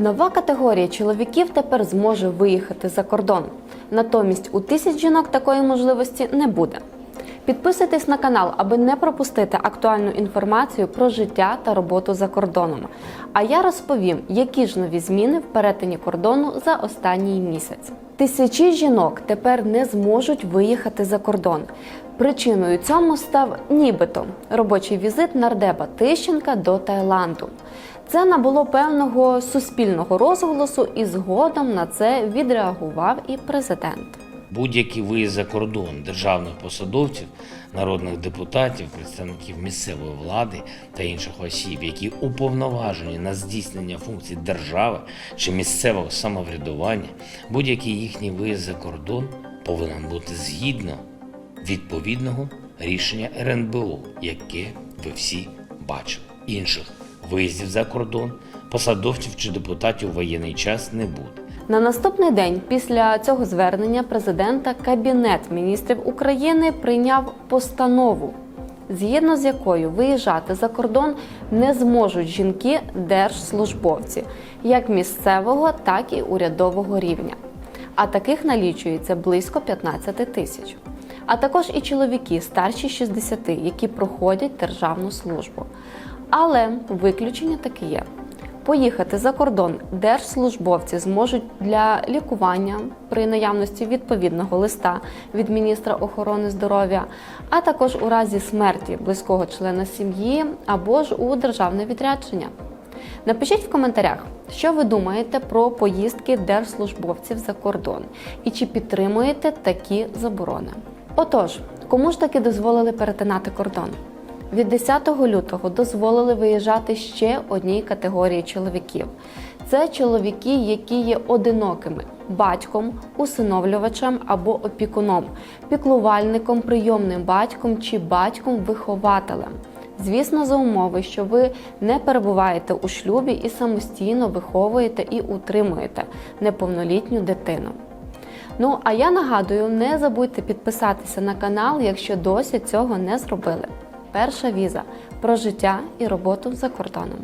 Нова категорія чоловіків тепер зможе виїхати за кордон. Натомість у тисяч жінок такої можливості не буде. Підписуйтесь на канал, аби не пропустити актуальну інформацію про життя та роботу за кордоном. А я розповім, які ж нові зміни в перетині кордону за останній місяць. Тисячі жінок тепер не зможуть виїхати за кордон. Причиною цьому став нібито робочий візит нардепа Тищенка до Таїланду. Це набуло певного суспільного розголосу, і згодом на це відреагував і президент. Будь-який виїзд за кордон державних посадовців, народних депутатів, представників місцевої влади та інших осіб, які уповноважені на здійснення функцій держави чи місцевого самоврядування, будь-який їхній виїзд за кордон повинен бути згідно відповідного рішення РНБО, яке ви всі бачили. Інших виїздів за кордон посадовців чи депутатів у воєнний час не буде. На наступний день після цього звернення президента Кабінет міністрів України прийняв постанову, згідно з якою виїжджати за кордон не зможуть жінки-держслужбовці як місцевого, так і урядового рівня. А таких налічується близько 15 тисяч. А також і чоловіки старші 60, які проходять державну службу. Але виключення таки є. Поїхати за кордон держслужбовці зможуть для лікування при наявності відповідного листа від міністра охорони здоров'я, а також у разі смерті близького члена сім'ї або ж у державне відрядження. Напишіть в коментарях, що ви думаєте про поїздки держслужбовців за кордон і чи підтримуєте такі заборони. Отож, кому ж таки дозволили перетинати кордон? Від 10 лютого дозволили виїжджати ще одній категорії чоловіків. Це чоловіки, які є одинокими батьком, усиновлювачем або опікуном, піклувальником, прийомним батьком чи батьком-вихователем. Звісно, за умови, що ви не перебуваєте у шлюбі і самостійно виховуєте і утримуєте неповнолітню дитину. Ну а я нагадую, не забудьте підписатися на канал, якщо досі цього не зробили. Перша віза про життя і роботу за кордоном.